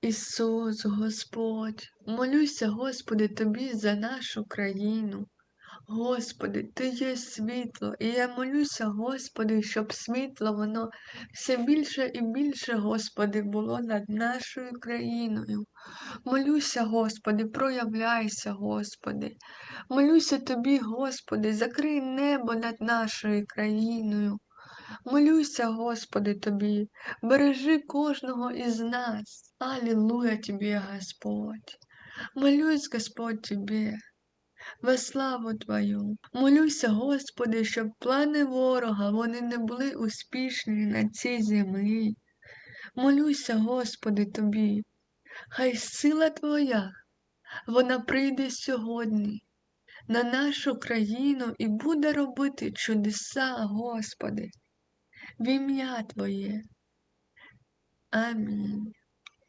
Ісус, Господь, молюся, Господи, Тобі за нашу країну. Господи, Ти є світло, і я молюся, Господи, щоб світло воно все більше і більше, Господи, було над нашою країною. Молюся, Господи, проявляйся, Господи. Молюся Тобі, Господи, закрий небо над нашою країною. Молюся, Господи, Тобі, бережи кожного із нас. Аллилуйя Тебе, Господь. Молюсь, Господь, Тебе во славу Твою. Молюся, Господи, щоб плани ворога вони не були успішні на цій землі. Молюся, Господи, Тобі, хай сила Твоя, вона прийде сьогодні на нашу країну і буде робити чудеса, Господи, в ім'я Твоє. Амінь.